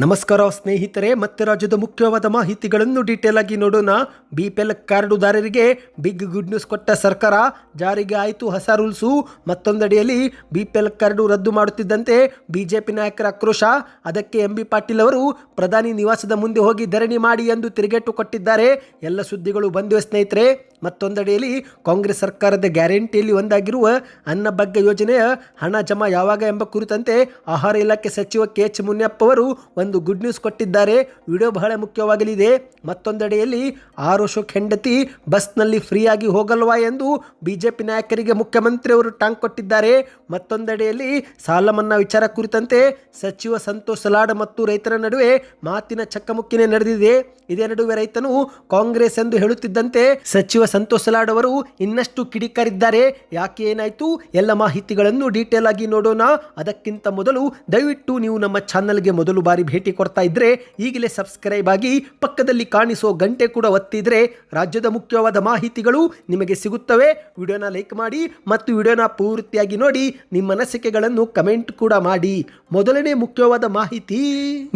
ನಮಸ್ಕಾರ ಸ್ನೇಹಿತರೆ, ಮತ್ತೆ ರಾಜ್ಯದ ಮುಖ್ಯವಾದ ಮಾಹಿತಿಗಳನ್ನು ಡೀಟೇಲ್ ಆಗಿ ನೋಡೋಣ. ಬಿ ಪಿ ಎಲ್ ಕಾರ್ಡುದಾರರಿಗೆ ಬಿಗ್ ಗುಡ್ ನ್ಯೂಸ್ ಕೊಟ್ಟ ಸರ್ಕಾರ, ಜಾರಿಗೆ ಆಯಿತು ಹೊಸ ರೂಲ್ಸು. ಮತ್ತೊಂದಡಿಯಲ್ಲಿ ಬಿ ಪಿ ಎಲ್ ಕಾರ್ಡು ರದ್ದು ಮಾಡುತ್ತಿದ್ದಂತೆ ಬಿಜೆಪಿ ನಾಯಕರ ಆಕ್ರೋಶ. ಅದಕ್ಕೆ ಎಂ ಬಿ ಪಾಟೀಲ್ ಅವರು, ಪ್ರಧಾನಿ ನಿವಾಸದ ಮುಂದೆ ಹೋಗಿ ಧರಣಿ ಮಾಡಿ ಎಂದು ತಿರುಗೇಟು ಕೊಟ್ಟಿದ್ದಾರೆ. ಎಲ್ಲ ಸುದ್ದಿಗಳು ಬಂದಿವೆ ಸ್ನೇಹಿತರೆ. ಮತ್ತೊಂದಡಿಯಲ್ಲಿ ಕಾಂಗ್ರೆಸ್ ಸರ್ಕಾರದ ಗ್ಯಾರಂಟಿಯಲ್ಲಿ ಒಂದಾಗಿರುವ ಅನ್ನಭಾಗ್ಯ ಯೋಜನೆಯ ಹಣ ಜಮಾ ಯಾವಾಗ ಎಂಬ ಕುರಿತಂತೆ ಆಹಾರ ಇಲಾಖೆ ಸಚಿವ ಕೆ ಎಚ್ ಮುನಿಯಪ್ಪ ಅವರು ಒಂದು ಗುಡ್ ನ್ಯೂಸ್ ಕೊಟ್ಟಿದ್ದಾರೆ. ವಿಡಿಯೋ ಬಹಳ ಮುಖ್ಯವಾಗಲಿದೆ. ಮತ್ತೊಂದೆಡೆಯಲ್ಲಿ ಆರು ಶೋಕ್ ಹೆಂಡತಿ ಬಸ್ನಲ್ಲಿ ಫ್ರೀಯಾಗಿ ಹೋಗಲ್ವಾ ಎಂದು ಬಿಜೆಪಿ ನಾಯಕರಿಗೆ ಮುಖ್ಯಮಂತ್ರಿಯವರು ಟಾಂಗ್ ಕೊಟ್ಟಿದ್ದಾರೆ. ಮತ್ತೊಂದೆಡೆಯಲ್ಲಿ ಸಾಲ ಮನ್ನಾ ವಿಚಾರ ಕುರಿತಂತೆ ಸಚಿವ ಸಂತೋಷ್ ಲಾಡ್ ಮತ್ತು ರೈತರ ನಡುವೆ ಮಾತಿನ ಚಕ್ಕಮುಕ್ಕಿನೇ ನಡೆದಿದೆ. ಇದೇ ನಡುವೆ ರೈತನು ಕಾಂಗ್ರೆಸ್ ಎಂದು ಹೇಳುತ್ತಿದ್ದಂತೆ ಸಚಿವ ಸಂತೋಷ್ ಲಾಡ್ ಅವರು ಇನ್ನಷ್ಟು ಕಿಡಿಕಾರಿದ್ದಾರೆ. ಯಾಕೆ ಏನಾಯಿತು? ಎಲ್ಲ ಮಾಹಿತಿಗಳನ್ನು ಡೀಟೇಲ್ ಆಗಿ ನೋಡೋಣ. ಅದಕ್ಕಿಂತ ಮೊದಲು ದಯವಿಟ್ಟು ನೀವು ನಮ್ಮ ಚಾನಲ್ಗೆ ಮೊದಲು ಬಾರಿ ಭೇಟಿ ಕೊಡ್ತಾ ಇದ್ರೆ ಈಗಲೇ ಸಬ್ಸ್ಕ್ರೈಬ್ ಆಗಿ ಪಕ್ಕದಲ್ಲಿ ಕಾಣಿಸೋ ಗಂಟೆ ಕೂಡ ಒತ್ತಿದ್ರೆ ರಾಜ್ಯದ ಮುಖ್ಯವಾದ ಮಾಹಿತಿಗಳು ನಿಮಗೆ ಸಿಗುತ್ತವೆ. ವಿಡಿಯೋನ ಲೈಕ್ ಮಾಡಿ ಮತ್ತು ವಿಡಿಯೋನ ಪೂರ್ತಿಯಾಗಿ ನೋಡಿ ನಿಮ್ಮ ಅನಿಸಿಕೆಗಳನ್ನು ಕಮೆಂಟ್ ಕೂಡ ಮಾಡಿ. ಮೊದಲನೇ ಮುಖ್ಯವಾದ ಮಾಹಿತಿ,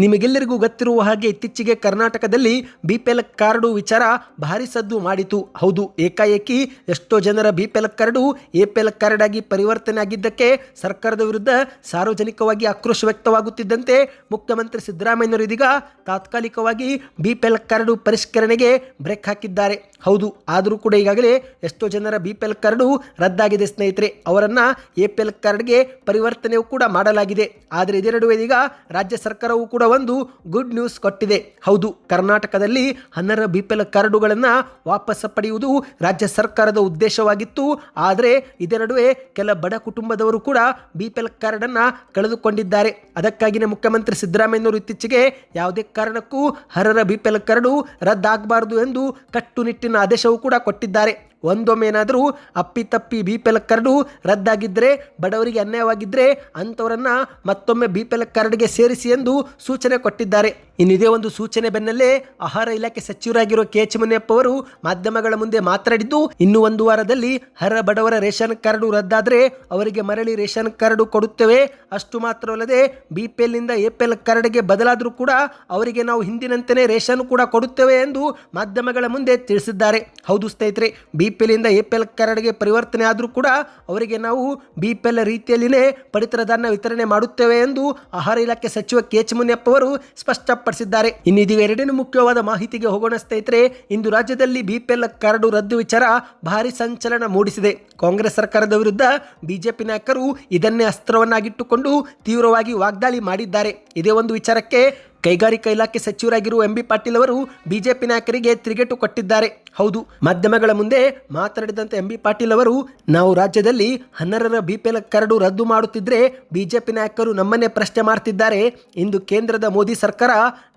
ನಿಮಗೆಲ್ಲರಿಗೂ ಗೊತ್ತಿರುವ ಹಾಗೆ ಇತ್ತೀಚೆಗೆ ಕರ್ನಾಟಕದಲ್ಲಿ ಬಿ ಪಿ ಎಲ್ ಕಾರ್ಡು ವಿಚಾರ ಭಾರಿ ಸದ್ದು ಮಾಡಿತು. ಹೌದು, ಏಕಾಏಕಿ ಎಷ್ಟೋ ಜನರ B P L card A P L card ಆಗಿ ಪರಿವರ್ತನೆ ಆಗಿದ್ದಕ್ಕೆ ಸರ್ಕಾರದ ವಿರುದ್ಧ ಸಾರ್ವಜನಿಕವಾಗಿ ಆಕ್ರೋಶ ವ್ಯಕ್ತವಾಗುತ್ತಿದ್ದಂತೆ ಮುಖ್ಯಮಂತ್ರಿ ಸಿದ್ದರಾಮಯ್ಯನವರು ಇದೀಗ ತಾತ್ಕಾಲಿಕವಾಗಿ ಬಿ ಪಿ ಎಲ್ ಕರಡು ಪರಿಷ್ಕರಣೆಗೆ ಬ್ರೇಕ್ ಹಾಕಿದ್ದಾರೆ. ಹೌದು, ಆದರೂ ಕೂಡ ಈಗಾಗಲೇ ಎಷ್ಟೋ ಜನರ ಬಿ ಪಿ ಎಲ್ ಕಾರ್ಡು ರದ್ದಾಗಿದೆ ಸ್ನೇಹಿತರೆ. ಅವರನ್ನು ಎ ಪಿ ಎಲ್ ಕಾರ್ಡ್ಗೆ ಪರಿವರ್ತನೆಯೂ ಕೂಡ ಮಾಡಲಾಗಿದೆ. ಆದರೆ ಇದೇ ನಡುವೆ ಈಗ ರಾಜ್ಯ ಸರ್ಕಾರವು ಕೂಡ ಒಂದು ಗುಡ್ ನ್ಯೂಸ್ ಕೊಟ್ಟಿದೆ. ಹೌದು, ಕರ್ನಾಟಕದಲ್ಲಿ ಹನ್ನರ ಬಿ ಪಿ ಎಲ್ ಕಾರ್ಡುಗಳನ್ನು ವಾಪಸ್ ಪಡೆಯುವುದು ರಾಜ್ಯ ಸರ್ಕಾರದ ಉದ್ದೇಶವಾಗಿತ್ತು. ಆದರೆ ಇದೇ ನಡುವೆ ಕೆಲ ಬಡ ಕುಟುಂಬದವರು ಕೂಡ ಬಿ ಪಿ ಎಲ್ ಕಾರ್ಡನ್ನು ಕಳೆದುಕೊಂಡಿದ್ದಾರೆ. ಅದಕ್ಕಾಗಿಯೇ ಮುಖ್ಯಮಂತ್ರಿ ಸಿದ್ದರಾಮಯ್ಯನವರು ಇತ್ತೀಚೆಗೆ ಯಾವುದೇ ಕಾರಣಕ್ಕೂ ಹರರ ಬಿ ಪಿ ಎಲ್ ಕಾರ್ಡು ರದ್ದಾಗಬಾರದು ಎಂದು ಕಟ್ಟುನಿಟ್ಟಿನ ಆದೇಶವೂ ಕೂಡ ಕೊಟ್ಟಿದ್ದಾರೆ. ಒಂದೊಮ್ಮೆ ಏನಾದರೂ ಅಪ್ಪಿತಪ್ಪಿ ಬಿ ಪಿ ಎಲ್ ಕಾರ್ಡು ರದ್ದಾಗಿದ್ದರೆ, ಬಡವರಿಗೆ ಅನ್ಯಾಯವಾಗಿದ್ದರೆ ಅಂಥವರನ್ನು ಮತ್ತೊಮ್ಮೆ ಬಿ ಪಿ ಎಲ್ ಕಾರ್ಡ್ಗೆ ಸೇರಿಸಿ ಎಂದು ಸೂಚನೆ ಕೊಟ್ಟಿದ್ದಾರೆ. ಇನ್ನಿದೇ ಒಂದು ಸೂಚನೆ ಬೆನ್ನಲ್ಲೇ ಆಹಾರ ಇಲಾಖೆ ಸಚಿವರಾಗಿರುವ ಕೆ. ಎಚ್ ಮುನಿಯಪ್ಪ ಅವರು ಮಾಧ್ಯಮಗಳ ಮುಂದೆ ಮಾತನಾಡಿದ್ದು, ಇನ್ನು ಒಂದು ವಾರದಲ್ಲಿ ಹರ ಬಡವರ ರೇಷನ್ ಕಾರ್ಡು ರದ್ದಾದರೆ ಅವರಿಗೆ ಮರಳಿ ರೇಷನ್ ಕಾರ್ಡು ಕೊಡುತ್ತೇವೆ. ಅಷ್ಟು ಮಾತ್ರವಲ್ಲದೆ ಬಿ ಪಿ ಎಲ್ನಿಂದ ಎ ಪಿ ಎಲ್ ಕಾರ್ಡ್ಗೆ ಬದಲಾದರೂ ಕೂಡ ಅವರಿಗೆ ನಾವು ಹಿಂದಿನಂತೆಯೇ ರೇಷನ್ ಕೂಡ ಕೊಡುತ್ತೇವೆ ಎಂದು ಮಾಧ್ಯಮಗಳ ಮುಂದೆ ತಿಳಿಸಿದ್ದಾರೆ. ಹೌದು ಸ್ನೇಹಿತರೆ ಬಿ ಪಿ ಎಲ್ಲಿಂದ ಎ ಪಿ ಎಲ್ ಕಾರ್ಡ್ಗೆ ಪರಿವರ್ತನೆ ಆದರೂ ಕೂಡ ಅವರಿಗೆ ನಾವು ಬಿ ಪಿ ಎಲ್ ರೀತಿಯಲ್ಲಿಯೇ ಪಡಿತರ ವಿತರಣೆ ಮಾಡುತ್ತೇವೆ ಎಂದು ಆಹಾರ ಇಲಾಖೆ ಸಚಿವ ಕೆ ಎಚ್ ಮುನಿಯಪ್ಪ ಅವರು ಸ್ಪಷ್ಟಪಡಿಸಿದ್ದಾರೆ. ಇನ್ನು ಇದು ಎರಡನೇ ಮುಖ್ಯವಾದ ಮಾಹಿತಿಗೆ ಹೋಗೋಣ ಸ್ನೇಹಿತರೆ, ಇಂದು ರಾಜ್ಯದಲ್ಲಿ ಬಿ ಪಿ ಎಲ್ ಕಾರ್ಡು ರದ್ದು ವಿಚಾರ ಭಾರಿ ಸಂಚಲನ ಮೂಡಿಸಿದೆ. ಕಾಂಗ್ರೆಸ್ ಸರ್ಕಾರದ ವಿರುದ್ಧ ಬಿಜೆಪಿ ನಾಯಕರು ಇದನ್ನೇ ಅಸ್ತ್ರವನ್ನಾಗಿಟ್ಟುಕೊಂಡು ತೀವ್ರವಾಗಿ ವಾಗ್ದಾಳಿ ಮಾಡಿದ್ದಾರೆ. ಇದೇ ಒಂದು ವಿಚಾರಕ್ಕೆ ಕೈಗಾರಿಕಾ ಇಲಾಖೆ ಸಚಿವರಾಗಿರುವ ಎಂ ಬಿ ಪಾಟೀಲ್ ಅವರು ಬಿಜೆಪಿ ನಾಯಕರಿಗೆ ತಿರುಗೇಟು ಕೊಟ್ಟಿದ್ದಾರೆ. ಹೌದು, ಮಾಧ್ಯಮಗಳ ಮುಂದೆ ಮಾತನಾಡಿದಂತೆ ಎಂ ಬಿ ಪಾಟೀಲ್ ಅವರು, ನಾವು ರಾಜ್ಯದಲ್ಲಿ ಹನ್ನೆರಡರ ಬಿ ಪಿ ಎಲ್ ಕರಡು ರದ್ದು ಮಾಡುತ್ತಿದ್ದರೆ ಬಿಜೆಪಿ ನಾಯಕರು ನಮ್ಮನ್ನೇ ಪ್ರಶ್ನೆ ಮಾಡ್ತಿದ್ದಾರೆ. ಇಂದು ಕೇಂದ್ರದ ಮೋದಿ ಸರ್ಕಾರ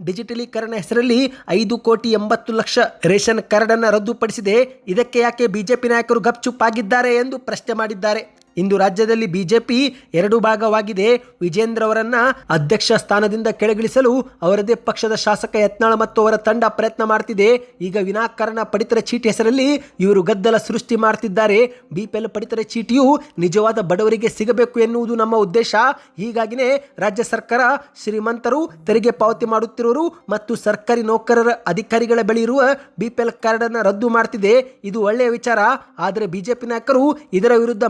ಡಿಜಿಟಲೀಕರಣ ಹೆಸರಲ್ಲಿ ಐದು ಕೋಟಿ ಎಂಬತ್ತು ಲಕ್ಷ ರೇಷನ್ ಕಾರ್ಡನ್ನು ರದ್ದುಪಡಿಸಿದೆ. ಇದಕ್ಕೆ ಯಾಕೆ ಬಿಜೆಪಿ ನಾಯಕರು ಗಪ್ಚುಪ್ಪಾಗಿದ್ದಾರೆ ಎಂದು ಪ್ರಶ್ನೆ ಮಾಡಿದ್ದಾರೆ. ಇಂದು ರಾಜ್ಯದಲ್ಲಿ ಬಿಜೆಪಿ ಎರಡು ಭಾಗವಾಗಿದೆ. ವಿಜೇಂದ್ರ ಅವರನ್ನ ಅಧ್ಯಕ್ಷ ಸ್ಥಾನದಿಂದ ಕೆಳಗಿಳಿಸಲು ಅವರದೇ ಪಕ್ಷದ ಶಾಸಕ ಯತ್ನಾಳ ಮತ್ತು ಅವರ ತಂಡ ಪ್ರಯತ್ನ ಮಾಡ್ತಿದೆ. ಈಗ ವಿನಾಕಾರಣ ಪಡಿತರ ಚೀಟಿ ಹೆಸರಲ್ಲಿ ಇವರು ಗದ್ದಲ ಸೃಷ್ಟಿ ಮಾಡ್ತಿದ್ದಾರೆ. ಬಿಪಿಎಲ್ ಪಡಿತರ ಚೀಟಿಯು ನಿಜವಾದ ಬಡವರಿಗೆ ಸಿಗಬೇಕು ಎನ್ನುವುದು ನಮ್ಮ ಉದ್ದೇಶ. ಹೀಗಾಗಿನೇ ರಾಜ್ಯ ಸರ್ಕಾರ ಶ್ರೀಮಂತರು ತೆರಿಗೆ ಪಾವತಿ ಮಾಡುತ್ತಿರುವರು ಮತ್ತು ಸರ್ಕಾರಿ ನೌಕರರ ಅಧಿಕಾರಿಗಳ ಬಳಿ ಇರುವ ಬಿಪಿಎಲ್ ಕಾರ್ಡ್ ಅನ್ನು ರದ್ದು ಮಾಡ್ತಿದೆ. ಇದು ಒಳ್ಳೆಯ ವಿಚಾರ. ಆದರೆ ಬಿಜೆಪಿ ನಾಯಕರು ಇದರ ವಿರುದ್ಧ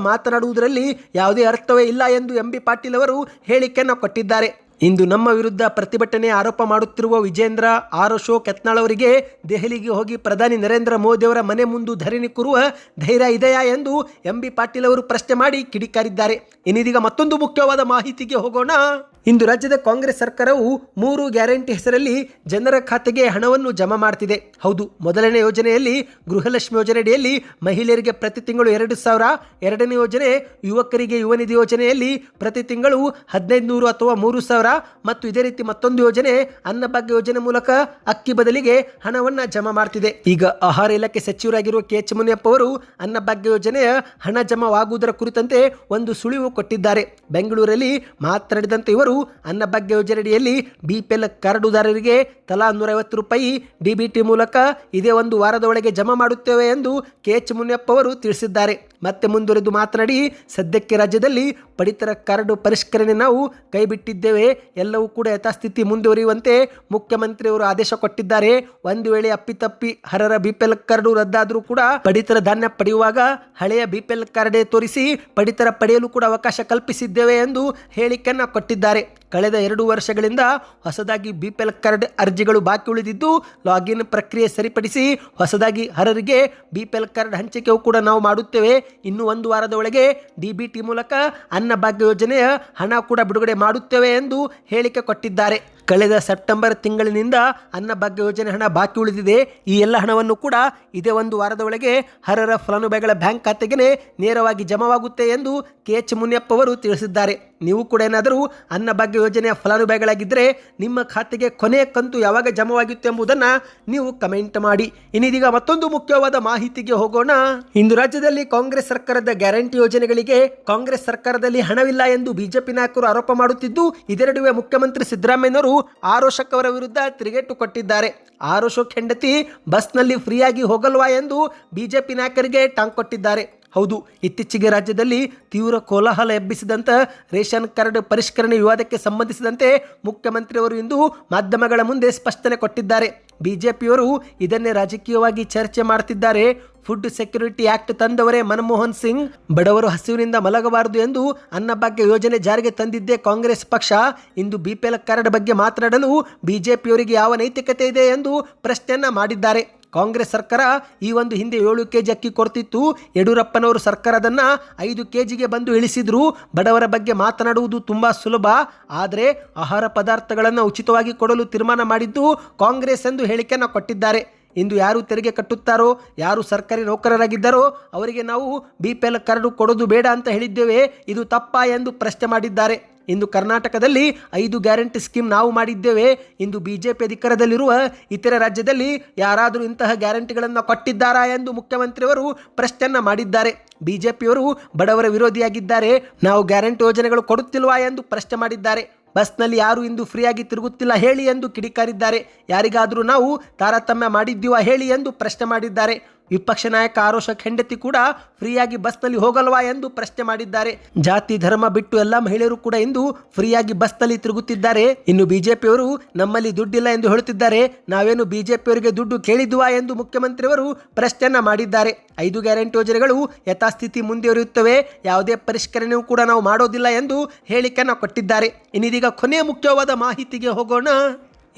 ಮಾತನಾಡುವುದರಲ್ಲಿ ಯಾವುದೇ ಅರ್ಥವೇ ಇಲ್ಲ ಎಂದು ಎಂ ಬಿ ಪಾಟೀಲ್ ಅವರು ಹೇಳಿಕೆಯನ್ನು ಕೊಟ್ಟಿದ್ದಾರೆ. ಇಂದು ನಮ್ಮ ವಿರುದ್ಧ ಪ್ರತಿಭಟನೆ ಆರೋಪ ಮಾಡುತ್ತಿರುವ ವಿಜೇಂದ್ರ, ಆರ್ ಅಶೋಕ್ ಯತ್ನಾಳ್ ಅವರಿಗೆ ದೆಹಲಿಗೆ ಹೋಗಿ ಪ್ರಧಾನಿ ನರೇಂದ್ರ ಮೋದಿ ಅವರ ಮನೆ ಮುಂದೆ ಧರಣಿ ಕೂರುವ ಧೈರ್ಯ ಇದೆಯಾ ಎಂದು ಎಂ ಬಿ ಪಾಟೀಲ್ ಅವರು ಪ್ರಶ್ನೆ ಮಾಡಿ ಕಿಡಿಕಾರಿದ್ದಾರೆ. ಇನ್ನಿದೀಗ ಮತ್ತೊಂದು ಮುಖ್ಯವಾದ ಮಾಹಿತಿಗೆ ಹೋಗೋಣ. ಇಂದು ರಾಜ್ಯದ ಕಾಂಗ್ರೆಸ್ ಸರ್ಕಾರವು ಮೂರು ಗ್ಯಾರಂಟಿ ಹೆಸರಲ್ಲಿ ಜನರ ಖಾತೆಗೆ ಹಣವನ್ನು ಜಮಾ ಮಾಡ್ತಿದೆ. ಹೌದು, ಮೊದಲನೇ ಯೋಜನೆಯಲ್ಲಿ, ಗೃಹಲಕ್ಷ್ಮಿ ಯೋಜನೆಯಡಿಯಲ್ಲಿ ಮಹಿಳೆಯರಿಗೆ ಪ್ರತಿ ತಿಂಗಳು ಎರಡು ಸಾವಿರ, ಎರಡನೇ ಯೋಜನೆ ಯುವಕರಿಗೆ ಯುವ ನಿಧಿ ಯೋಜನೆಯಲ್ಲಿ ಪ್ರತಿ ತಿಂಗಳು ಹದಿನೈದು ನೂರು ಅಥವಾ ಮೂರು ಸಾವಿರ ಮತ್ತು ಇದೇ ರೀತಿ ಮತ್ತೊಂದು ಯೋಜನೆ ಅನ್ನಭಾಗ್ಯ ಯೋಜನೆ ಮೂಲಕ ಅಕ್ಕಿ ಬದಲಿಗೆ ಹಣವನ್ನು ಜಮಾ ಮಾಡ್ತಿದೆ. ಈಗ ಆಹಾರ ಇಲಾಖೆ ಸಚಿವರಾಗಿರುವ ಕೆ ಎಚ್ ಮುನಿಯಪ್ಪ ಅವರು ಅನ್ನಭಾಗ್ಯ ಯೋಜನೆಯ ಹಣ ಜಮಾವಾಗುವುದರ ಕುರಿತಂತೆ ಒಂದು ಸುಳಿವು ಕೊಟ್ಟಿದ್ದಾರೆ. ಬೆಂಗಳೂರಲ್ಲಿ ಮಾತನಾಡಿದಂತೆ ಇವರು ಅನ್ನಭಾಗ್ಯ ಯೋಜನೆಯಡಿಯಲ್ಲಿ ಬಿಪಿಎಲ್ ಕಾರ್ಡುದಾರರಿಗೆ ತಲಾ ನೂರೈವತ್ತು ರೂಪಾಯಿ ಡಿಬಿಟಿ ಮೂಲಕ ಇದೇ ಒಂದು ವಾರದ ಒಳಗೆ ಜಮಾ ಮಾಡುತ್ತೇವೆ ಎಂದು ಕೆ ಎಚ್ ಮುನಿಯಪ್ಪ ಅವರು ತಿಳಿಸಿದ್ದಾರೆ. ಮತ್ತೆ ಮುಂದುವರೆದು ಮಾತನಾಡಿ, ಸದ್ಯಕ್ಕೆ ರಾಜ್ಯದಲ್ಲಿ ಪಡಿತರ ಕಾರ್ಡು ಪರಿಷ್ಕರಣೆ ನಾವು ಕೈಬಿಟ್ಟಿದ್ದೇವೆ. ಎಲ್ಲವೂ ಕೂಡ ಯಥಾಸ್ಥಿತಿ ಮುಂದುವರಿಯುವಂತೆ ಮುಖ್ಯಮಂತ್ರಿಯವರು ಆದೇಶ ಕೊಟ್ಟಿದ್ದಾರೆ. ಒಂದು ವೇಳೆ ಅಪ್ಪಿತಪ್ಪಿ ಹರರ ಬಿಪಿಎಲ್ ಕಾರ್ಡು ರದ್ದಾದರೂ ಕೂಡ ಪಡಿತರ ಧಾನ್ಯ ಪಡೆಯುವಾಗ ಹಳೆಯ ಬಿಪಿಎಲ್ ಕಾರ್ಡೇ ತೋರಿಸಿ ಪಡಿತರ ಪಡೆಯಲು ಕೂಡ ಅವಕಾಶ ಕಲ್ಪಿಸಿದ್ದೇವೆ ಎಂದು ಹೇಳಿಕೆಯನ್ನು ಕೊಟ್ಟಿದ್ದಾರೆ. ಕಳೆದ ಎರಡು ವರ್ಷಗಳಿಂದ ಹೊಸದಾಗಿ ಬಿ ಪಿ ಎಲ್ ಕಾರ್ಡ್ ಅರ್ಜಿಗಳು ಬಾಕಿ ಉಳಿದಿದ್ದು, ಲಾಗಿನ್ ಪ್ರಕ್ರಿಯೆ ಸರಿಪಡಿಸಿ ಹೊಸದಾಗಿ ಅರ್ಹರಿಗೆ ಎಲ್ ಕಾರ್ಡ್ ಹಂಚಿಕೆಯೂ ಕೂಡ ನಾವು ಮಾಡುತ್ತೇವೆ. ಇನ್ನು ಒಂದು ವಾರದ ಒಳಗೆ ಡಿಬಿಟಿ ಮೂಲಕ ಅನ್ನಭಾಗ್ಯ ಯೋಜನೆಯ ಹಣ ಕೂಡ ಬಿಡುಗಡೆ ಮಾಡುತ್ತೇವೆ ಎಂದು ಹೇಳಿಕೆ ಕೊಟ್ಟಿದ್ದಾರೆ. ಕಳೆದ ಸೆಪ್ಟೆಂಬರ್ ತಿಂಗಳಿನಿಂದ ಅನ್ನಭಾಗ್ಯ ಯೋಜನೆ ಹಣ ಬಾಕಿ ಉಳಿದಿದೆ. ಈ ಎಲ್ಲ ಹಣವನ್ನು ಕೂಡ ಇದೇ ಒಂದು ವಾರದ ಒಳಗೆ ಹರರ ಫಲಾನುಭವಿಗಳ ಬ್ಯಾಂಕ್ ಖಾತೆಗೆ ನೇರವಾಗಿ ಜಮಾವಾಗುತ್ತೆ ಎಂದು ಕೆ ಎಚ್ ಮುನಿಯಪ್ಪ ಅವರು ತಿಳಿಸಿದ್ದಾರೆ. ನೀವು ಕೂಡ ಏನಾದರೂ ಅನ್ನಭಾಗ್ಯ ಯೋಜನೆಯ ಫಲಾನುಭವಿಗಳಾಗಿದ್ದರೆ ನಿಮ್ಮ ಖಾತೆಗೆ ಕೊನೆಯ ಕಂತು ಯಾವಾಗ ಜಮಾವಾಗಿತ್ತು ಎಂಬುದನ್ನು ನೀವು ಕಮೆಂಟ್ ಮಾಡಿ. ಇನ್ನಿದೀಗ ಮತ್ತೊಂದು ಮುಖ್ಯವಾದ ಮಾಹಿತಿಗೆ ಹೋಗೋಣ. ಇಂದು ರಾಜ್ಯದಲ್ಲಿ ಕಾಂಗ್ರೆಸ್ ಸರ್ಕಾರದ ಗ್ಯಾರಂಟಿ ಯೋಜನೆಗಳಿಗೆ ಕಾಂಗ್ರೆಸ್ ಸರ್ಕಾರದಲ್ಲಿ ಹಣವಿಲ್ಲ ಎಂದು ಬಿಜೆಪಿ ನಾಯಕರು ಆರೋಪ ಮಾಡುತ್ತಿದ್ದು, ಇದೆರಡುವೆ ಮುಖ್ಯಮಂತ್ರಿ ಸಿದ್ದರಾಮಯ್ಯನವರು ಆರೋಶಕ್ ಅವರ ವಿರುದ್ಧ ತಿರುಗೇಟು ಕೊಟ್ಟಿದ್ದಾರೆ. ಆರೋಶಕ್ ಹೆಂಡತಿ ಬಸ್ನಲ್ಲಿ ಫ್ರೀಯಾಗಿ ಹೋಗಲ್ವಾ ಎಂದು ಬಿಜೆಪಿ ನಾಯಕರಿಗೆ ಟಾಂಗ್ ಕೊಟ್ಟಿದ್ದಾರೆ. ಹೌದು, ಇತ್ತೀಚೆಗೆ ರಾಜ್ಯದಲ್ಲಿ ತೀವ್ರ ಕೋಲಾಹಲ ಎಬ್ಬಿಸಿದಂಥ ರೇಷನ್ ಕಾರ್ಡ್ ಪರಿಷ್ಕರಣೆ ವಿವಾದಕ್ಕೆ ಸಂಬಂಧಿಸಿದಂತೆ ಮುಖ್ಯಮಂತ್ರಿಯವರು ಇಂದು ಮಾಧ್ಯಮಗಳ ಮುಂದೆ ಸ್ಪಷ್ಟನೆ ಕೊಟ್ಟಿದ್ದಾರೆ. ಬಿಜೆಪಿಯವರು ಇದನ್ನೇ ರಾಜಕೀಯವಾಗಿ ಚರ್ಚೆ ಮಾಡ್ತಿದ್ದಾರೆ. ಫುಡ್ ಸೆಕ್ಯೂರಿಟಿ ಆಕ್ಟ್ ತಂದವರೇ ಮನಮೋಹನ್ ಸಿಂಗ್. ಬಡವರು ಹಸಿವಿನಿಂದ ಮಲಗಬಾರದು ಎಂದು ಅನ್ನಭಾಗ್ಯ ಯೋಜನೆ ಜಾರಿಗೆ ತಂದಿದ್ದೇ ಕಾಂಗ್ರೆಸ್ ಪಕ್ಷ. ಇಂದು ಬಿಪಿಎಲ್ ಕಾರ್ಡ್ ಬಗ್ಗೆ ಮಾತನಾಡಲು ಬಿಜೆಪಿಯವರಿಗೆ ಯಾವ ನೈತಿಕತೆ ಇದೆ ಎಂದು ಪ್ರಶ್ನೆಯನ್ನ ಮಾಡಿದ್ದಾರೆ. ಕಾಂಗ್ರೆಸ್ ಸರ್ಕಾರ ಈ ಒಂದು ಹಿಂದೆ ಏಳು ಕೆ ಜಿ ಅಕ್ಕಿ ಕೊಡ್ತಿತ್ತು ಯಡಿಯೂರಪ್ಪನವರು ಸರ್ಕಾರ ಅದನ್ನು ಐದು ಕೆ ಜಿಗೆ ಬಂದು ಇಳಿಸಿದ್ರು. ಬಡವರ ಬಗ್ಗೆ ಮಾತನಾಡುವುದು ತುಂಬ ಸುಲಭ. ಆದರೆ ಆಹಾರ ಪದಾರ್ಥಗಳನ್ನು ಉಚಿತವಾಗಿ ಕೊಡಲು ತೀರ್ಮಾನ ಮಾಡಿದ್ದು ಕಾಂಗ್ರೆಸ್ ಎಂದು ಹೇಳಿಕೆಯನ್ನು ಕೊಟ್ಟಿದ್ದಾರೆ. ಇಂದು ಯಾರು ತೆರಿಗೆ ಕಟ್ಟುತ್ತಾರೋ, ಯಾರು ಸರ್ಕಾರಿ ನೌಕರರಾಗಿದ್ದಾರೋ ಅವರಿಗೆ ನಾವು ಬಿ ಪಿ ಎಲ್ ಕರಡು ಕೊಡೋದು ಬೇಡ ಅಂತ ಹೇಳಿದ್ದೇವೆ. ಇದು ತಪ್ಪಾ ಎಂದು ಪ್ರಶ್ನೆ ಮಾಡಿದ್ದಾರೆ. ಇಂದು ಕರ್ನಾಟಕದಲ್ಲಿ ಐದು ಗ್ಯಾರಂಟಿ ಸ್ಕೀಮ್ ನಾವು ಮಾಡಿದ್ದೇವೆ. ಇಂದು ಬಿಜೆಪಿ ಅಧಿಕಾರದಲ್ಲಿರುವ ಇತರ ರಾಜ್ಯದಲ್ಲಿ ಯಾರಾದರೂ ಇಂತಹ ಗ್ಯಾರಂಟಿಗಳನ್ನು ಕೊಟ್ಟಿದ್ದಾರಾ ಎಂದು ಮುಖ್ಯಮಂತ್ರಿಯವರು ಪ್ರಶ್ನೆಯನ್ನು ಮಾಡಿದ್ದಾರೆ. ಬಿಜೆಪಿಯವರು ಬಡವರ ವಿರೋಧಿಯಾಗಿದ್ದಾರೆ. ನಾವು ಗ್ಯಾರಂಟಿ ಯೋಜನೆಗಳು ಕೊಡುತ್ತಿಲ್ವಾ ಎಂದು ಪ್ರಶ್ನೆ ಮಾಡಿದ್ದಾರೆ. ಬಸ್ನಲ್ಲಿ ಯಾರು ಇಂದು ಫ್ರೀಯಾಗಿ ತಿರುಗುತ್ತಿಲ್ಲ ಹೇಳಿ ಎಂದು ಕಿಡಿಕಾರಿದ್ದಾರೆ. ಯಾರಿಗಾದರೂ ನಾವು ತಾರತಮ್ಯ ಮಾಡಿದ್ದೀವಾ ಹೇಳಿ ಎಂದು ಪ್ರಶ್ನೆ ಮಾಡಿದ್ದಾರೆ. ವಿಪಕ್ಷ ನಾಯಕ ಆರೋಷಕ್ ಹೆಂಡತಿ ಕೂಡ ಫ್ರೀಯಾಗಿ ಬಸ್ನಲ್ಲಿ ಹೋಗಲ್ವಾ ಎಂದು ಪ್ರಶ್ನೆ ಮಾಡಿದ್ದಾರೆ. ಜಾತಿ, ಧರ್ಮ ಬಿಟ್ಟು ಎಲ್ಲ ಮಹಿಳೆಯರು ಕೂಡ ಇಂದು ಫ್ರೀಯಾಗಿ ಬಸ್ನಲ್ಲಿ ತಿರುಗುತ್ತಿದ್ದಾರೆ. ಇನ್ನು ಬಿಜೆಪಿಯವರು ನಮ್ಮಲ್ಲಿ ದುಡ್ಡಿಲ್ಲ ಎಂದು ಹೇಳುತ್ತಿದ್ದಾರೆ. ನಾವೇನು ಬಿಜೆಪಿಯವರಿಗೆ ದುಡ್ಡು ಕೇಳಿದ್ವಾ ಎಂದು ಮುಖ್ಯಮಂತ್ರಿಯವರು ಪ್ರಶ್ನೆಯನ್ನ ಮಾಡಿದ್ದಾರೆ. ಐದು ಗ್ಯಾರಂಟಿ ಯೋಜನೆಗಳು ಯಥಾಸ್ಥಿತಿ ಮುಂದುವರಿಯುತ್ತವೆ. ಯಾವುದೇ ಪರಿಷ್ಕರಣೆಯೂ ಕೂಡ ನಾವು ಮಾಡೋದಿಲ್ಲ ಎಂದು ಹೇಳಿಕೆಯನ್ನು ಕೊಟ್ಟಿದ್ದಾರೆ. ಇನ್ನಿದೀಗ ಕೊನೆಯ ಮುಖ್ಯವಾದ ಮಾಹಿತಿಗೆ ಹೋಗೋಣ.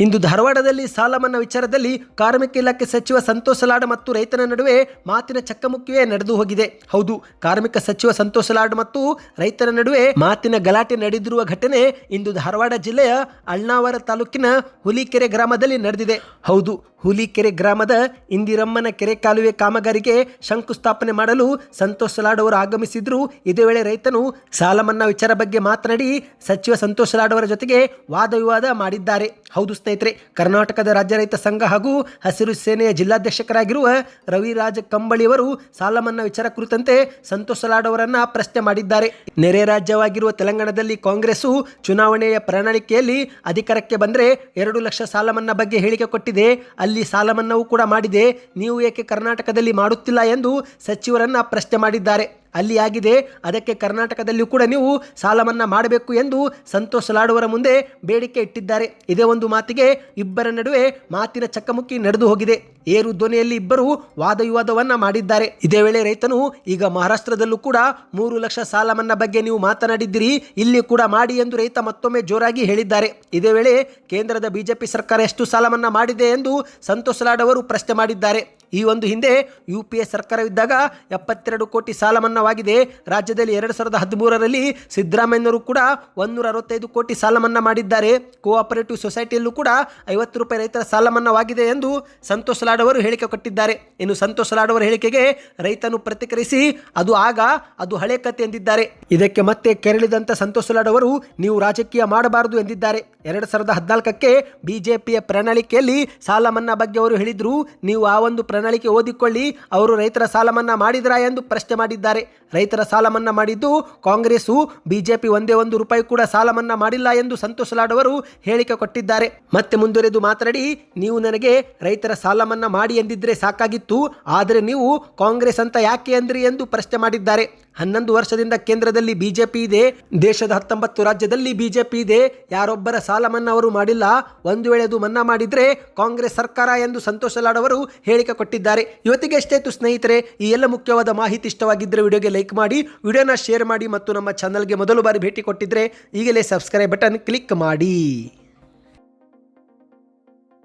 ಇಂದು ಧಾರವಾಡದಲ್ಲಿ ಸಾಲ ಮನ್ನಾ ವಿಚಾರದಲ್ಲಿ ಕಾರ್ಮಿಕ ಇಲಾಖೆ ಸಚಿವ ಸಂತೋಷ ಲಾಡ್ ಮತ್ತು ರೈತನ ನಡುವೆ ಮಾತಿನ ಚಕ್ಕಮುಕ್ಕಿಯೇ ನಡೆದು ಹೋಗಿದೆ. ಹೌದು, ಕಾರ್ಮಿಕ ಸಚಿವ ಸಂತೋಷ ಲಾಡ್ ಮತ್ತು ರೈತರ ನಡುವೆ ಮಾತಿನ ಗಲಾಟೆ ನಡೆದಿರುವ ಘಟನೆ ಇಂದು ಧಾರವಾಡ ಜಿಲ್ಲೆಯ ಅಳ್ನಾವರ ತಾಲೂಕಿನ ಹುಲಿಕೆರೆ ಗ್ರಾಮದಲ್ಲಿ ನಡೆದಿದೆ. ಹೌದು, ಹುಲಿಕೆರೆ ಗ್ರಾಮದ ಇಂದಿರಮ್ಮನ ಕೆರೆ ಕಾಲುವೆ ಕಾಮಗಾರಿಗೆ ಶಂಕುಸ್ಥಾಪನೆ ಮಾಡಲು ಸಂತೋಷ್ ಲಾಡ್ ಅವರು ಆಗಮಿಸಿದ್ರು. ಇದೇ ವೇಳೆ ರೈತನು ಸಾಲ ಮನ್ನಾ ವಿಚಾರ ಬಗ್ಗೆ ಮಾತನಾಡಿ ಸಚಿವ ಸಂತೋಷ್ ಲಾಡ್ ಅವರ ಜೊತೆಗೆ ವಾದ ವಿವಾದ ಮಾಡಿದ್ದಾರೆ. ಹೌದು ಸ್ನೇಹಿತರೆ, ಕರ್ನಾಟಕದ ರಾಜ್ಯ ರೈತ ಸಂಘ ಹಾಗೂ ಹಸಿರು ಸೇನೆಯ ಜಿಲ್ಲಾಧ್ಯಕ್ಷಕರಾಗಿರುವ ರವಿರಾಜ ಕಂಬಳಿಯವರು ಸಾಲ ಮನ್ನಾ ವಿಚಾರ ಕುರಿತಂತೆ ಸಂತೋಷ್ ಲಾಡ್ ಅವರನ್ನ ಪ್ರಶ್ನೆ ಮಾಡಿದ್ದಾರೆ. ನೆರೆ ರಾಜ್ಯವಾಗಿರುವ ತೆಲಂಗಾಣದಲ್ಲಿ ಕಾಂಗ್ರೆಸ್ ಚುನಾವಣೆಯ ಪ್ರಣಾಳಿಕೆಯಲ್ಲಿ ಅಧಿಕಾರಕ್ಕೆ ಬಂದರೆ ಎರಡು ಲಕ್ಷ ಸಾಲ ಮನ್ನಾ ಬಗ್ಗೆ ಹೇಳಿಕೆ ಕೊಟ್ಟಿದೆ. ಅಲ್ಲಿ ಸಾಲ ಮನ್ನಾವೂ ಕೂಡ ಮಾಡಿದೆ. ನೀವು ಏಕೆ ಕರ್ನಾಟಕದಲ್ಲಿ ಮಾಡುತ್ತಿಲ್ಲ ಎಂದು ಸಚಿವರನ್ನ ಪ್ರಶ್ನೆ ಮಾಡಿದ್ದಾರೆ. ಅಲ್ಲಿ ಆಗಿದೆ. ಅದಕ್ಕೆ ಕರ್ನಾಟಕದಲ್ಲಿಯೂ ಕೂಡ ನೀವು ಸಾಲ ಮನ್ನಾ ಮಾಡಬೇಕು ಎಂದು ಸಂತೋಷ ಲಾಡುವರ ಮುಂದೆ ಬೇಡಿಕೆ ಇಟ್ಟಿದ್ದಾರೆ. ಇದೇ ಒಂದು ಮಾತಿಗೆ ಇಬ್ಬರ ನಡುವೆ ಮಾತಿನ ಚಕಮಕಿ ನಡೆದು ಹೋಗಿದೆ. ಏರು ಧ್ವನಿಯಲ್ಲಿ ಇಬ್ಬರು ವಾದ ವಿವಾದವನ್ನ ಮಾಡಿದ್ದಾರೆ. ಇದೇ ವೇಳೆ ರೈತನು ಈಗ ಮಹಾರಾಷ್ಟ್ರದಲ್ಲೂ ಕೂಡ ಮೂರು ಲಕ್ಷ ಸಾಲ ಮನ್ನಾ ಬಗ್ಗೆ ನೀವು ಮಾತನಾಡಿದ್ದೀರಿ, ಇಲ್ಲಿ ಕೂಡ ಮಾಡಿ ಎಂದು ರೈತ ಮತ್ತೊಮ್ಮೆ ಜೋರಾಗಿ ಹೇಳಿದ್ದಾರೆ. ಇದೇ ವೇಳೆ ಕೇಂದ್ರದ ಬಿಜೆಪಿ ಸರ್ಕಾರ ಎಷ್ಟು ಸಾಲ ಮನ್ನಾ ಮಾಡಿದೆ ಎಂದು ಸಂತೋಷ್ ಲಾಡ್ ಅವರು ಪ್ರಶ್ನೆ ಮಾಡಿದ್ದಾರೆ. ಈ ಒಂದು ಹಿಂದೆ ಯು ಪಿ ಎ ಸರ್ಕಾರವಿದ್ದಾಗ ಎಪ್ಪತ್ತೆರಡು ಕೋಟಿ ಸಾಲ ಮನ್ನಾವಾಗಿದೆ ರಾಜ್ಯದಲ್ಲಿ ಎರಡು ಸಾವಿರದ ಹದಿಮೂರರಲ್ಲಿ ಸಿದ್ದರಾಮಯ್ಯನವರು ಕೂಡ ಒಂದೂರ ಅರವತ್ತೈದು ಕೋಟಿ ಸಾಲ ಮನ್ನಾ ಮಾಡಿದ್ದಾರೆ. ಕೋಆಪರೇಟಿವ್ ಸೊಸೈಟಿಯಲ್ಲೂ ಕೂಡ ಐವತ್ತು ರೂಪಾಯಿ ರೈತರ ಸಾಲ ಮನ್ನಾವಾಗಿದೆ ಎಂದು ಸಂತೋಷ್ ಲಾಡ್ ಅವರು ಹೇಳಿಕೆ ಕೊಟ್ಟಿದ್ದಾರೆ. ಇನ್ನು ಸಂತೋಷ ಲಾಡವರ ಹೇಳಿಕೆಗೆ ರೈತನು ಪ್ರತಿಕ್ರಿಯಿಸಿ, ಅದು ಆಗ ಅದು ಹಳೆ ಕತೆ ಎಂದಿದ್ದಾರೆ. ಇದಕ್ಕೆ ಮತ್ತೆ ಕೆರಳಿದಂಥ ಸಂತೋಷ ಲಾಡ್ ನೀವು ರಾಜಕೀಯ ಮಾಡಬಾರದು ಎಂದಿದ್ದಾರೆ. ಎರಡು ಸಾವಿರದ ಹದಿನಾಲ್ಕಕ್ಕೆ ಬಿಜೆಪಿಯ ಪ್ರಣಾಳಿಕೆಯಲ್ಲಿ ಸಾಲ ಮನ್ನಾ ಬಗ್ಗೆ ಅವರು ಹೇಳಿದ್ರು, ನೀವು ಆ ಒಂದು ಪ್ರಣಾಳಿಕೆ ಓದಿಕೊಳ್ಳಿ, ಅವರು ರೈತರ ಸಾಲ ಮನ್ನಾ ಮಾಡಿದ್ರಾ ಎಂದು ಪ್ರಶ್ನೆ ಮಾಡಿದ್ದಾರೆ. ರೈತರ ಸಾಲ ಮನ್ನಾ ಮಾಡಿದ್ದು ಕಾಂಗ್ರೆಸ್ಸು, ಬಿಜೆಪಿ ಒಂದೇ ಒಂದು ರೂಪಾಯಿ ಕೂಡ ಸಾಲ ಮನ್ನಾ ಮಾಡಿಲ್ಲ ಎಂದು ಸಂತೋಷ ಲಾಡ್ ಹೇಳಿಕೆ ಕೊಟ್ಟಿದ್ದಾರೆ. ಮತ್ತೆ ಮುಂದುವರೆದು ಮಾತನಾಡಿ, ನೀವು ನನಗೆ ರೈತರ ಸಾಲ ಮಾಡಿ ಎಂದಿದ್ರೆ ಸಾಕಾಗಿತ್ತು, ಆದರೆ ನೀವು ಕಾಂಗ್ರೆಸ್ ಅಂತ ಯಾಕೆ ಅಂದ್ರಿ ಎಂದು ಪ್ರಶ್ನೆ ಮಾಡಿದ್ದಾರೆ. ಹನ್ನೊಂದು ವರ್ಷದಿಂದ ಕೇಂದ್ರದಲ್ಲಿ ಬಿಜೆಪಿ ಇದೆ, ದೇಶದ ಹತ್ತೊಂಬತ್ತು ರಾಜ್ಯದಲ್ಲಿ ಬಿಜೆಪಿ ಇದೆ, ಯಾರೊಬ್ಬರ ಸಾಲ ಮನ್ನಾ ಅವರು ಮಾಡಿಲ್ಲ, ಒಂದು ವೇಳೆ ಅದು ಮನ್ನಾ ಮಾಡಿದರೆ ಕಾಂಗ್ರೆಸ್ ಸರ್ಕಾರ ಎಂದು ಸಂತೋಷ ಲಾಡವರು ಹೇಳಿಕೆ ಕೊಟ್ಟಿದ್ದಾರೆ. ಇವತ್ತಿಗೆ ಸ್ನೇಹಿತರೆ, ಈ ಎಲ್ಲ ಮುಖ್ಯವಾದ ಮಾಹಿತಿ ಇಷ್ಟವಾಗಿದ್ದರೆ ವಿಡಿಯೋಗೆ ಲೈಕ್ ಮಾಡಿ, ವಿಡಿಯೋನ ಶೇರ್ ಮಾಡಿ ಮತ್ತು ನಮ್ಮ ಚಾನಲ್ಗೆ ಮೊದಲು ಬಾರಿ ಭೇಟಿ ಕೊಟ್ಟಿದ್ರೆ ಈಗಲೇ ಸಬ್ಸ್ಕ್ರೈಬ್ ಬಟನ್ ಕ್ಲಿಕ್ ಮಾಡಿ.